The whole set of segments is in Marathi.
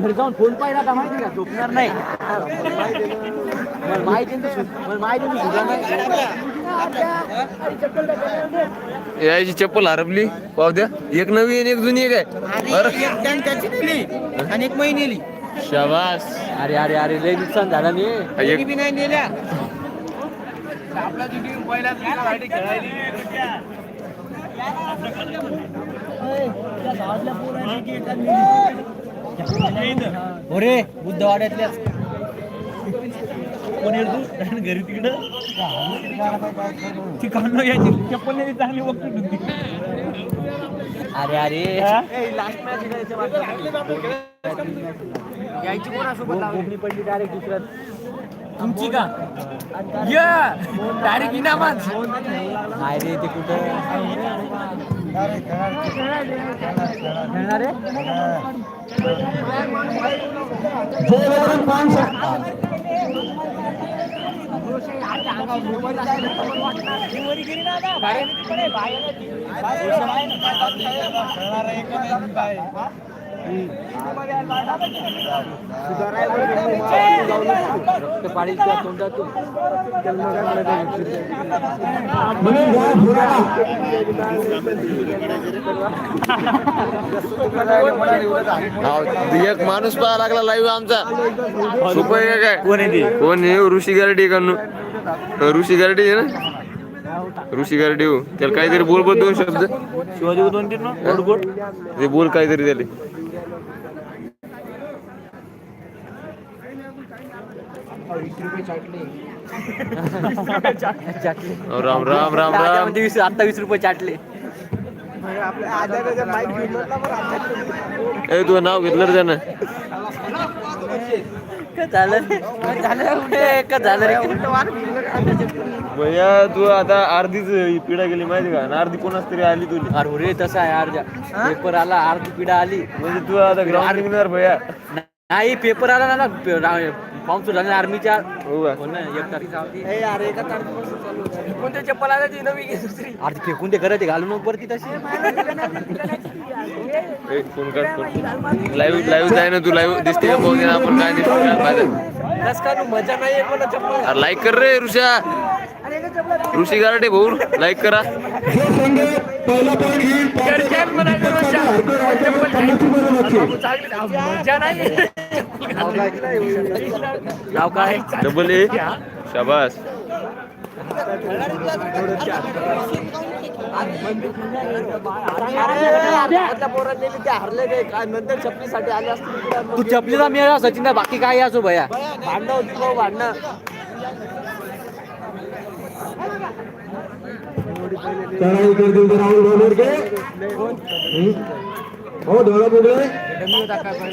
घरी जाऊन फोन पाहिला का माहिती का? झोपणार नाही. मला माहिती आहे ना, मला माहिती आहे ना, झोपणार नाही. याची चप्पल हरपली. पाहू द्या. एक नवी आणि एक जुनी एक आहे. आणि एक महिने नेली शाबास. अरे अरे अरे लय नुकसान झालं नाही नाही नेल्या. अरे बुद्ध वाड्यातल्याच कोण येतो घरी तिकडं? ती कांदा याची चप्पल नाही चांगली बघतो होती अरे अरे. यायची कोणासोबत कोकणी पडली डायरेक्ट दुसऱ्यात? तुमची का? या! डायरेक्ट इनामाच. नाही रे ते कुठं? खेळणार आहे रक्त पाणी त्या तोंडातून हा, एक माणूस पाहा लागला लाईव्ह आमचा सुपर एक आहे कोण ऋषी गारडी का ऋषी गारडी आहे ना ऋषी गारडी हो त्याला काहीतरी बोल बोल दोन शब्द शिवाजी दोन तीन बोल काहीतरी त्याले चाटले अहो, राम राम राम राम. म्हणजे वीस आता वीस रुपये चाटले. ए तुझं नाव घेतलं रे त्यानं. झालं रे? का झालं? कुठे? का झालं रे? भैया तू आता अर्धीच पिढा गेली माहिती का? अर्धी कोणाच तरी आली तुझी. अरे तसा आहे अर्जा पेपर आला अर्धी पिढा आली. म्हणजे तू आता ग्राउंड निघणार भैया. नाही पेपर आला ना फॉर्म सुद्धा झाला आर्मीच्या हो हो एक चप्पल आला ती नवी दुसरी अरे फेकून ते करत घालून परती तशी फोन कर लाईव्ह लाईव्ह जाय ना तू लाईव्ह दिसते का पाहू आपण काय दिसतो काय पाहिजे कस का तू मजा नाही येत मला चप्पल अरे लाईक कर रे ऋषा ऋषी गारडे भाऊ लाईक करा नाव काय डबल ए. शाबास. तू चपलीचा मेळा सचिन बाकी काय असो भया? भांडणं होती भाऊ भांडणं चढाई राहुल हो डोळा बुगले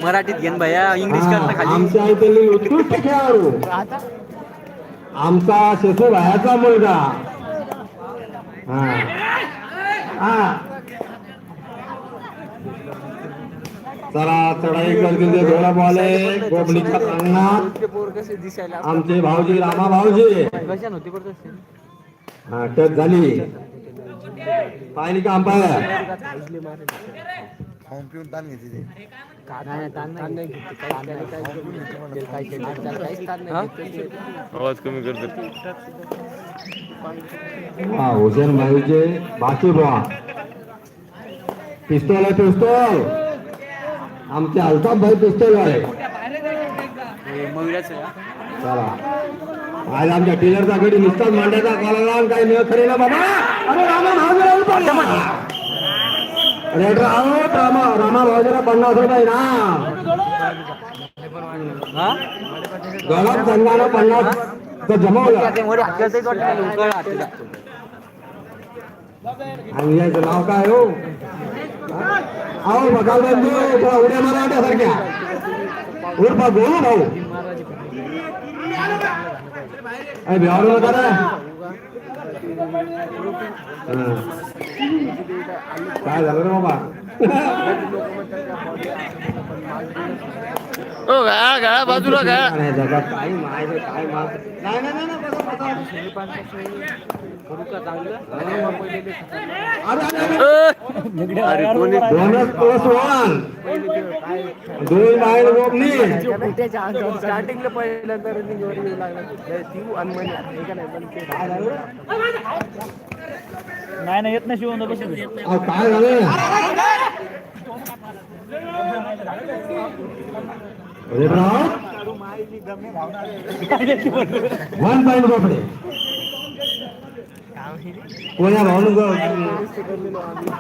मराठीत घेन भया इंग्लिश करणं खाली. आमच्या इथले उत्कृष्ट खेळाडू आमचा शेसू भायाचा मुलगा. हा. हा. चला चढाई करतील डोळा बॉले. गोबलीच्या अंगणात. पोर कसे दिसायला आमचे भाऊजी रामा भाऊजी? हा टच झाली. पाहिली का अंपायर नाही, नाही, ताण नाही घेत. घेत. आवाज कमी करतो हा हुसेन भाईचे बाकी बुवा. पिस्तोल आहे पिस्तोल. आमचे अल्ताफ भाई पिस्तोल आहे. चला. आज आमच्या टीलरचा गडी नुसताच मांड्याचा कॉला आणि काही मिळत खरी ना बाबा. अरे रामा भाऊजीला पडला रामा रामा भाऊजीला पन्नास रुपये ना. हा? गळात संघानं पन्नास जमवलं. आणि याचं नाव काय हो? अहो बघा बंधू थोडा उड्या मारा वाट्यासारख्या उर्फा गोलू भाऊ. अरे ना हा. काय झालं रे बाबा ओ गाळा गाळा बाजूला जगात काय माय काय नाही नाही नाही स्टार्टिंगला पहिल्यांदा रनिंग वर येऊ लागला. नाही नाही येत नाही शिवून काय झालं? वन पॉइंट गोपडे कोण्या भाऊन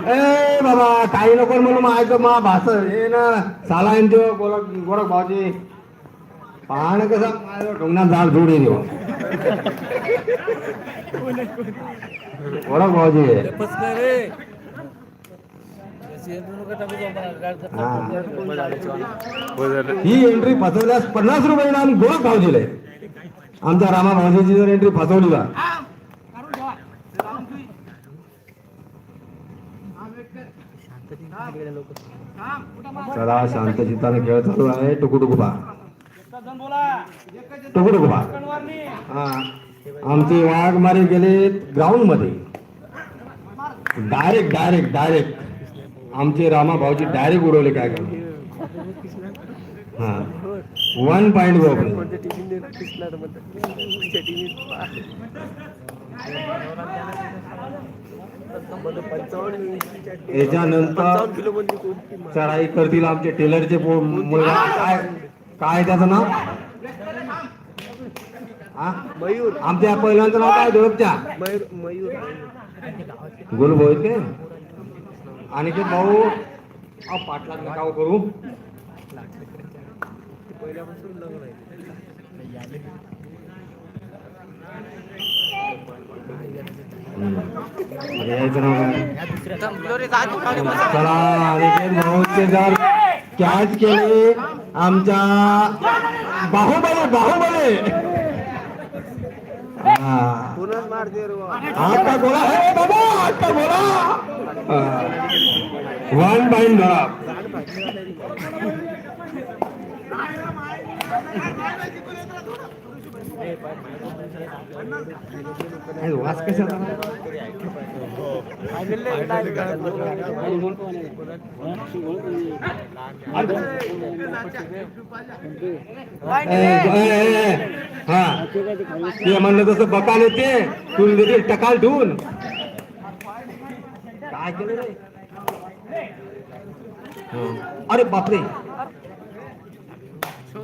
ए बाबा काही नको म्हणून माझं मा भास हे ना. साला तो गोरख गोरख भाऊजी. पाहणं कसं? माझं ढोंगणात झाड जोडी देऊ भाऊजी. ही. एंट्री फसवल्यास पन्नास रुपये नाम भाऊ दिले आमच्या रामा भाऊजीची जर एंट्री फसवली का चला शांत चित्ताने खेळ चालू आहे. टुकू टुकू पा टुकू टुकू पा हा. आमचे वाघमारे गेले ग्राउंडमध्ये. डायरेक्ट डायरेक्ट डायरेक्ट आमचे रामा भाऊजी डायरेक्ट उडवले काय करणार? हा. वन पॉइंट गो याच्यानंतर चढाई करतील आमचे टेलरचे मुलगा. काय त्याचं नाव? हा? मयूर आमच्या पहिल्यांचं नाव काय? धुळपच्या मयूर मयूर गुल भाऊ आहेत काय भाऊ पाटला पाटलांना गाव करू. पहिल्यापासून लग्न आहे अरे, यायचं नाव काय चला अनिकेत भाऊचे जर कॅच केले आमच्या बाहुबले बाहुबले. आता बोला मारते बाबा आता बोला वन बाईन धरा अरे, वास कशाचा हा ते म्हणलं तसं बकाल येते तू देतील टकाल ठेवून काय केलं अरे बापरे.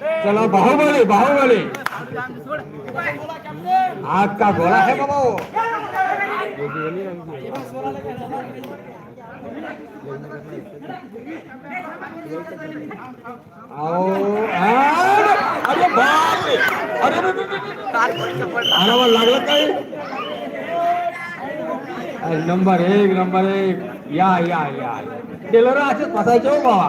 चला बाहुबली बाहुबली आग का गोला है बाबा अरे बाप अरे अरे, लागलं काय नंबर एक नंबर एक या या या टेलर असेच फसायचे हो बाबा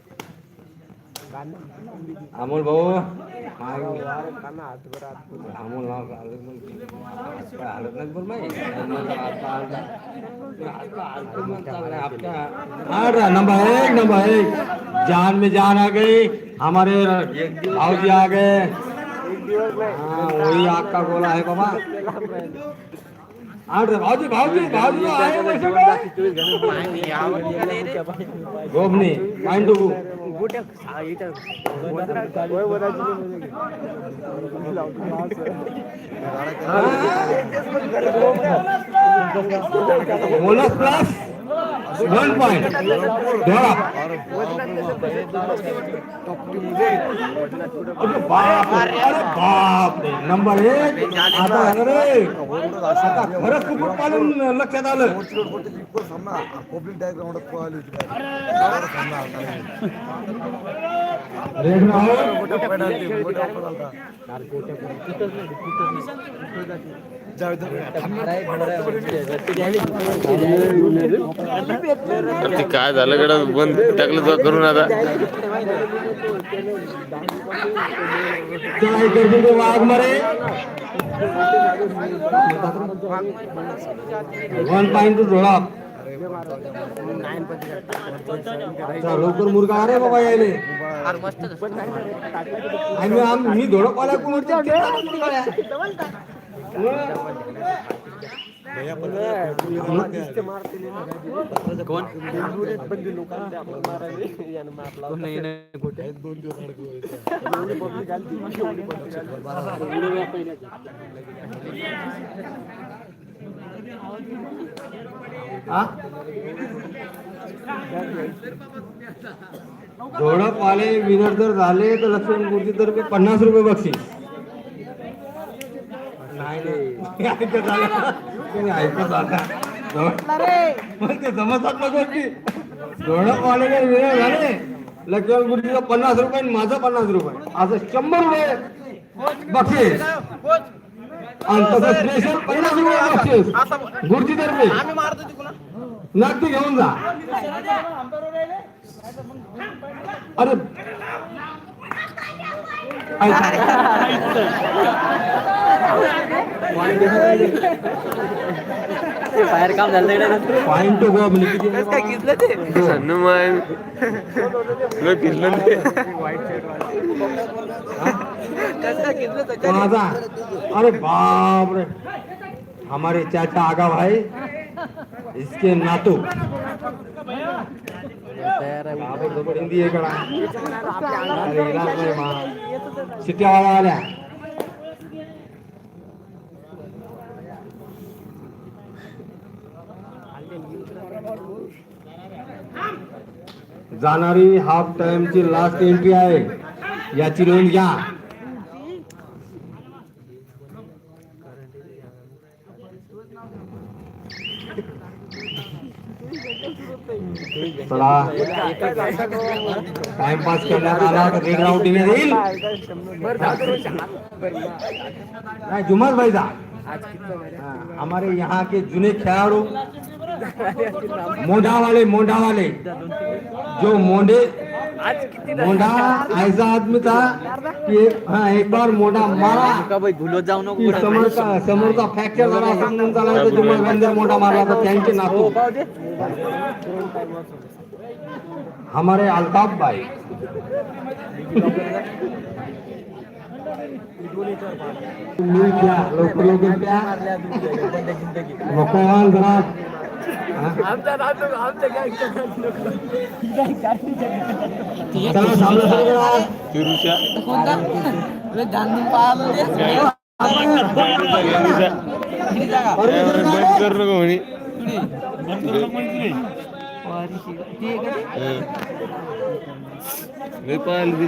अमोल भाऊ माग- अमोल नाव काय काय हालत नाही बरं माही. आता- आता- आता हालत मग चांगलं आहे. आपल्या आठ रहा, नंबर एक नंबर एक जान में जान आ गई हमारे भाव जी आ गए हाँ वही आग का गोला है बाबा आठ रे भाऊजी भाऊजी भाऊजी आहे पैसे काय? गोबनी point two bonus plus point धोळा अरे बाप रे, अरे बाप रे नंबर एक आता झालं रे। आता खरंच कुक्कुटपालन लक्षात आलं. रेड नाव अरे ते काय झालं? गड बंद टाकलं तो करून आता. वाघ मरे. वन पॉइंट टू धोळा लवकर मुर्गा अरे बाबा यायले. आणि मी धोडक कोण कोण? धोडक वाले विनर जर झाले तर लक्ष्मण मूर्ती तर्फे पन्नास रुपये बक्षीस. नाही. नाही ऐकत आला कोणी ऐकत आला मग ते जमतात ना गोष्टी धोडक वाले जर विनर झाले. लक्ष्मण मूर्तीचं पन्नास रुपये आणि माझं पन्नास रुपये. असं शंभर रुपये. बक्षीस. आणि तसं स्पेशल पन्नास रुपये बक्षीस. गुरुजी तर्फे. नक्की घेऊन जा. अरे बाहेर काम झालं पॉइंट टू गो किती हनुमान. तुला किसलं ते. कोणाचा? अरे बाप रे हमारे चाचा आगा भाई. इसके नातू। हिंदी आल्या जाणारी हाफ टाइमची लास्ट एंट्री आहे. याची नोंद घ्या. चला. टाइमपास करण्यात आला. तर रेड राऊंड टीव्ही देईल. नाही जुमर भाई जा. हमारे यहाँ के जुने खिलाड़ू मोंढा वाले मोंढा वाले जो मोंढे मोंढा ऐसा आदमी था कि एक हाँ एक बार मोंढा मारा. का भुलत जाऊ नको की समोरचा समोरचा फ्रॅक्चर झाला समजून चालला तर जुमल भाईंदर मोठा मारला तर त्यांचे नातू. हमारे अल्ताफ भाई. लवकर लवकर भगवान जरा? चला, सावलं सावलं करा. तिरुषा परमिशन बंद द्या. कर नको म्हणे लय पाहिलं ते.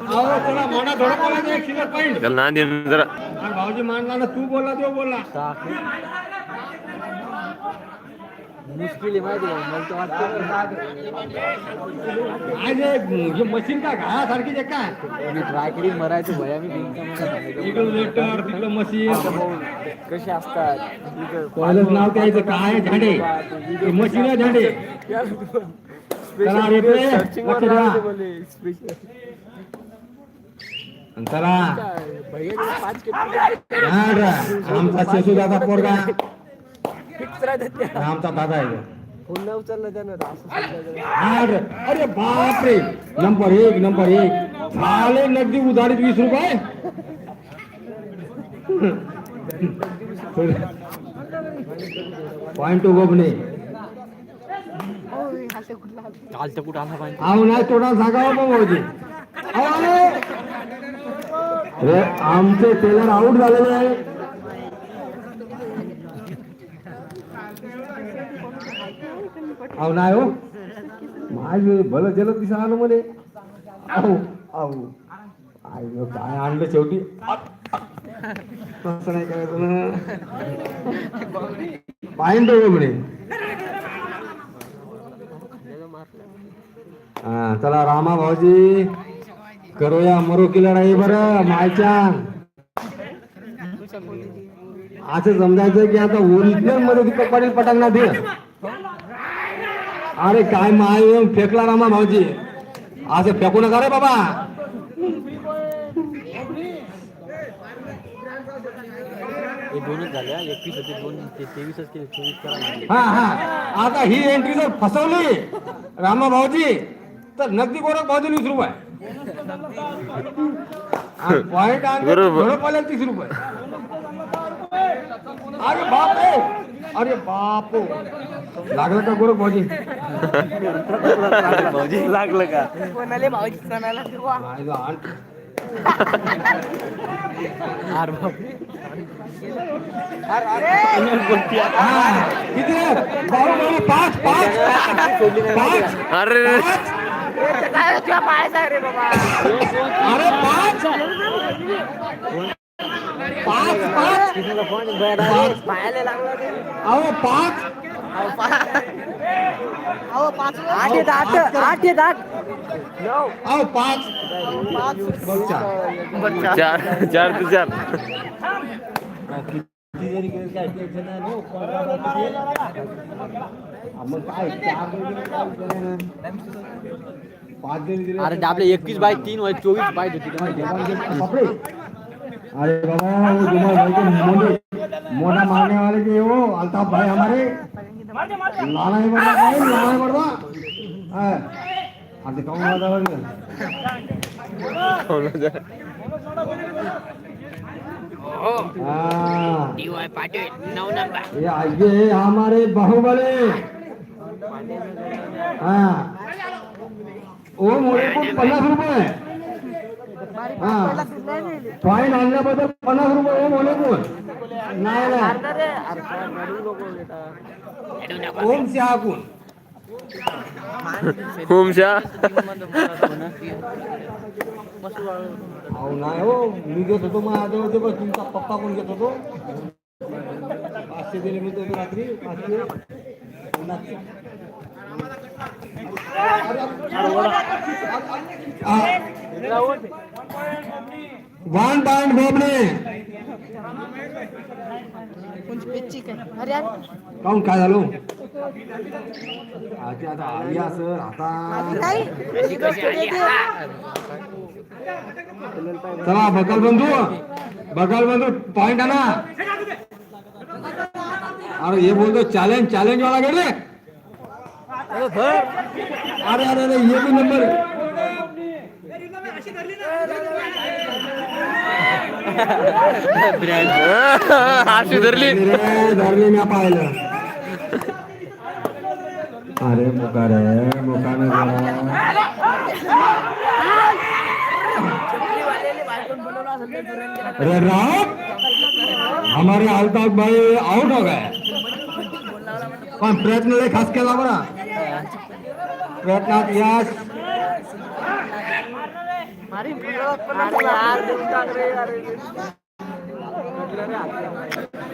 अहो, चला, मोठा थोडा बोलायचा एक सिंगल पॉईंट त्याला ना दे ना जरा भाऊजी मानला ना तू बोलला तो बोलला मुश्किल आहे माहिती आहे मला तर वाटतं. काय जे हे मशीन का घासारखी जे काय? मी ट्राय केली मरायचं भया मी बिनकामाचं इकडं लेटर तिकडं मशीन. कसे असतात? कॉलेज नाव त्याचं काय? झाडे. हे मशीन आहे झाडे. चला हा आमचा शेसूदाचा पोरगा. आमचा दादा आहे. फोन नाही उचलला त्यानं असं हा रे. अरे बाप रे नंबर एक नंबर एक. झाले नगदी उधारीत वीस रुपये? पॉइंट टू गोबणे चालतं कुठं? आला पाहिजे अहो नाही तोडा हो मग भाऊजी. अहो, अरे अरे, आमचे टेलर आउट झालेले आहे अहो नाही हो. माझे भलं जलद दिसा आलं म्हणे. अहो अहो. आई काय आणलं शेवटी? तसं नाही करायचं ना. तो म्हणे. हा चला रामा भाऊजी. करूया मरो की लढाई बरं मायच्या. असं समजायचं की आता ओरिजिनलमध्ये दीपक पाटील पटांगणा दे अरे काय माय फेकला रामा भाऊजी. असं फेकू नका रे बाबा. हे हा. हा हा. आता ही एंट्री जर फसवली रामा भाऊजी तर नगदी गोरख भाऊजी वीस रुपये. पॉइंट. पाहिजे तीस रुपये. अरे बाप रे अरे बाप लागलं का गोरख भाऊजी? लागलं का? गं, आण. अरे बाप. किती रे? भाऊ, भाऊ, पाच पाच पाच अरे अरे पाच पाच. पाच अहो पाच. आठ येत आठ आठ येत आठ अहो पाच बघ चार. चार चार ते चार मग काय चार दिले काय उपयोग नाही. पाच दिले दिले अरे आपले एकवीस बाय तीन वय चोवीस बाय होती? बापरे अरे बाबा वो जुमा भाई के मोटे मोटा मारने वाले के वो अल्ताफ भाई हमारे लाना ही पड़ता भाई लाना ही पड़ता हाँ. अब दिखाऊं मजा हाँ. ये आइए हमारे बाहुबली. हाँ. ओ मोरे को पन्नास रुपये. हाँ फाईन आणल्याबद्दल पन्नास रुपये ओ मोरे को नाही नाही. ओम शहाकून होमशा अहो नाही हो. मी घेत होतो मग ते बस तुमचा पप्पा कोण घेत होतो? पाचशे दिले मी तो रात्री. पाचशे. वन पॉइंट बोबले। काऊन काय झालो? आजी आता आली सर आता चला बकल बंधू बकल बंधू पॉइंट आणा. अरे ये बोलतो चॅलेंज चॅलेंज वाला गेले. अरे अरे अरे ये भी नंबर हाशी धरली धरली मी पाहिलं अरे मुका रे मुका अरे राम हमारे अल्ताफ भाई आउट हो गए. पण प्रयत्न लय खास केला बरा? प्रयत्नात यश.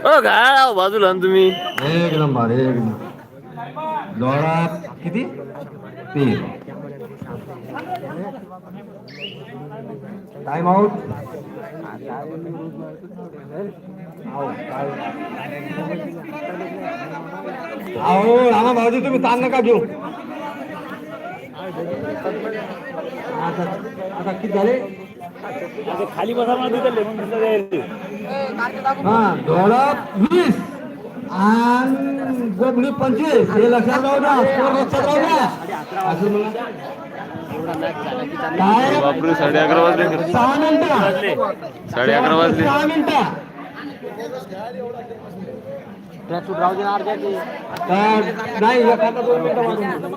ओ काय बाजूला ना तुम्ही? एक नंबर एक नंबर दोरा किती? तीन. टाइम आउट अहो राणा भाऊजी तुम्ही ताण नका घेऊ. आता आता किती झाले? खाली बसा. हा वीस आणि पंचवीस. हे लक्षात राहू द्या स्कोर लक्षात राहू द्या. असं मला काय? बापरे साडे अकरा वाजले. सहा मिनिटं. साडे अकरा वाजले. सहा मिनिटं. ट्रॅकसूट राहू दे ना अर्ध्या ते तर नाही एखादा दोन मिनिटं वाढून दे.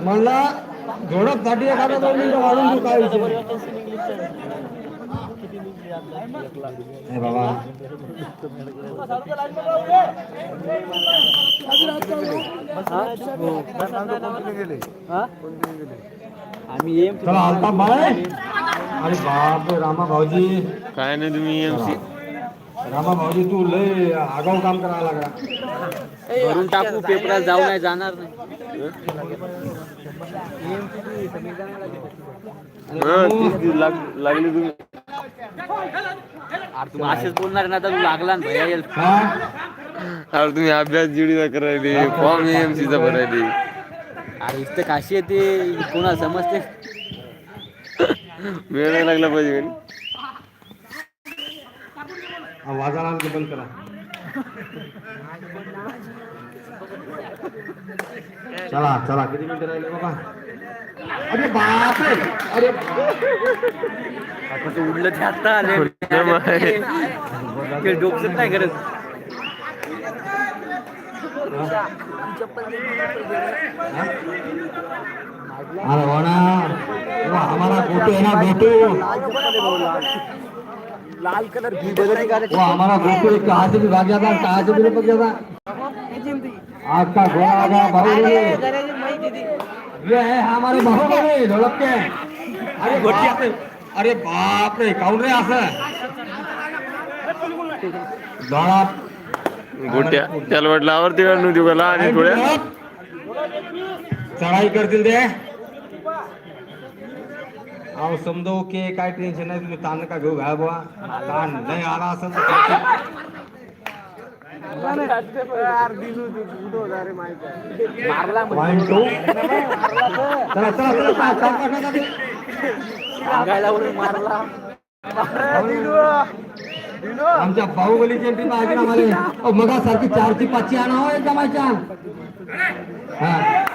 म्हणलं झोडपसाठी एखादा दोन मिनिटं वाढून देऊ काय विषय बाबा आम्ही एम चला अल्ताफ भाई अरे बाप रामा भाऊजी काय नाही तुम्ही एमसी रामा भाऊजी तू लय आगाऊ काम करायला लागला. भरून टाकू पेपरात जाऊ नाही जाणार नाही. लागली तुम्ही. अरे तू असेच बोलणार ना आता तू लागला ना भैया अरे तुम्ही अभ्यास जुडीचा करायले फॉर्म एमसीचा भरायले अरे इथं काशी येते कोणाला समजते? वेळ नाही लागला पाहिजे. ते बंद करा. चला चला किती मिनिटं राहिले बाबा? अरे बापरे! अरे आता तू उडलं ते आता आले. डोकसत नाही करत. अरे हो हमारा गोटू है ना गोटू लाल कलर भी बदल वो हमारा एक कहाँ से भी भाग जाता कहाँ से भी लपक जाता। आग का घोड़ा आ गया बाहुबली ये है हमारे बाहुबली ढोलक के। अरे बाप रे अरे बाप रे काऊन रे असं धोळा गोट्या त्याला वाटलं आवडते का नव्हती आहे थोड्या चढाई करतील ते अहो समजो की काय टेन्शन नाही तुम्ही ताण का घेऊ घ्या बुवा ताण नाही आला वरून मारला आमच्या बाहुबलीची एंट्री पाहिजे ना मला मगासारखी चारची पाचची आणा हो एकदा माझ्या हा.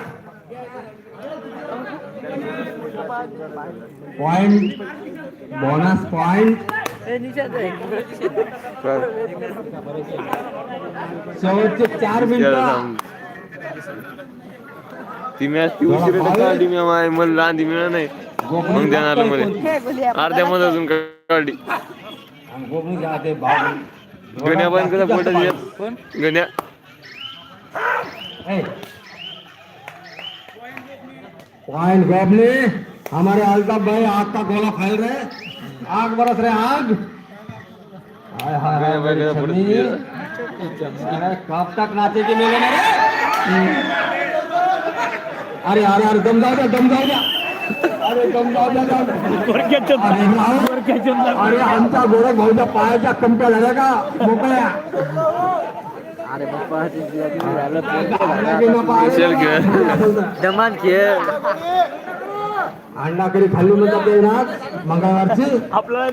पॉइंट बोनस पॉइंट शेवटचे चार मिनिटं ती मॅच ती उशिरा काढली मी माय मला नाही. मग देणार मला. अर्ध्या मध्ये अजून काढली. गण्या पण कसा पोटात गण्या. पॉइंट गोबले हमारे अल्ताफ भाई आग का गोला फैल रहे आग बरस रहे आग हाय हाय हाय गण्या भाई कसा पोटात छन्नी। गेला. अरे कब तक नाचेगी मेले मेरे अरे अरे अरे दम जाऊ द्या दम जाऊ द्या अरे दम जाऊ द्या जाऊ द्या. अरे राव. अरे आमच्या गोरख भाऊच्या पायाच्या कंप्या झाल्या का मोकळ्या अरे बाप्पा ते झालं अंडा की न पाय? विशाल खेळ. दमान खेळ अंडा कधी खाल्ली नव्हतं ते ना मंगळवारची आपल्याला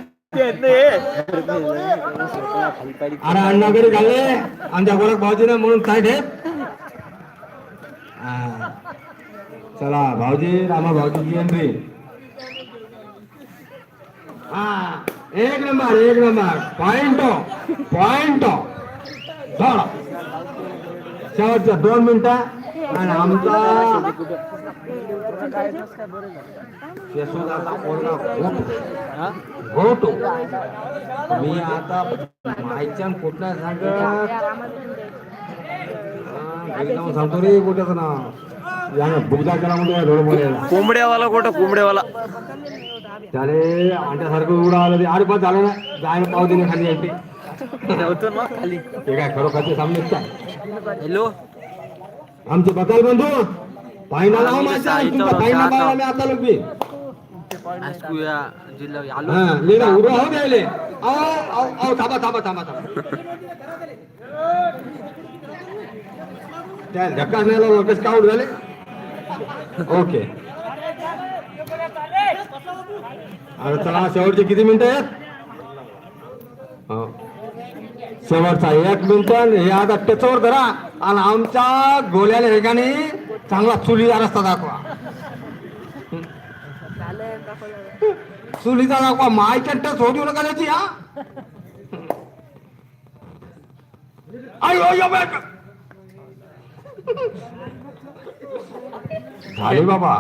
अरे अण्णा कधी खाल्ले. आमच्या गोरख भाऊजीने म्हणून काय ठेप. चला भाऊजी रामा भाऊजीची एंट्री हा एक नंबर एक नंबर. पॉइंट पॉइंट शेवटच्या दोन मिनिटं. आणि आमचा यशोदाचा पोरगा गोटू गोटू मी आता माहिती कुठल्या सांगत सांगतो रे कुठ्याचं नाव? बुगदा केला म्हणतो कोंबड्यावाला कोटा कोंबड्यावाला. त्याले अंड्यासारखं उडा आलं ते. अरे बस झालं ना. जायला पाव दिले खाली एकटी नव्हतं मग खाली. ते काय खरोखरचे सामने काय हॅलो? आमचे बकाल बंधू पाहिना लावा माझ्या तुमचा पाहिना आता. लोक हा उभं हो द्यायले आओ आओ आओ थांबा थांबा थांबा थांबा. त्या धक्का नाही लावला कसं काउट झाले ओके. अरे चला शेवटचे किती मिनिटं आहेत? हो. शेवटचा एक मिनिट हे आता टेचवर धरा. आणि आमच्या गोल्याला ठिकाणी चांगला चुलीचा रस्ता दाखवा. चुलीचा दाखवा मायच्या टच होऊ नका त्याची हा? आयो झाले बाबा.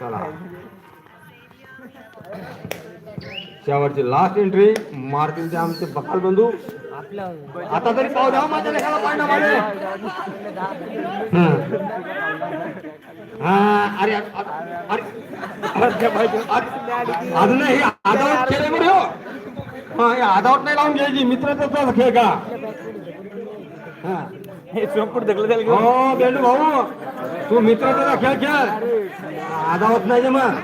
चला. शेवटची लास्ट एंट्री मारतील ते आमचे बकाल बंधू आता तरी पाव द्यावा माझ्या लेखाला पाडणं माझे हा. अरे अरे अजून नाही हे आदावत केले बरं हो. हा हे आदावत नाही लावून घ्यायची मित्राचा खेळ का? हा. हो बेंडू भाऊ तू मित्राचा खेळ खेळ. आदावत नाही मग.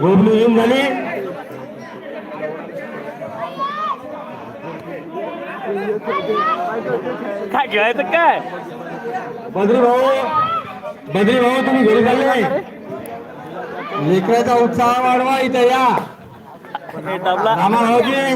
गोबनी येऊन झाली. काय खेळायचं काय? बद्री भाऊ बद्री भाऊ तुम्ही घरी चालले लेकराचा उत्साह वाढवा इथं या. रामा भाऊजी.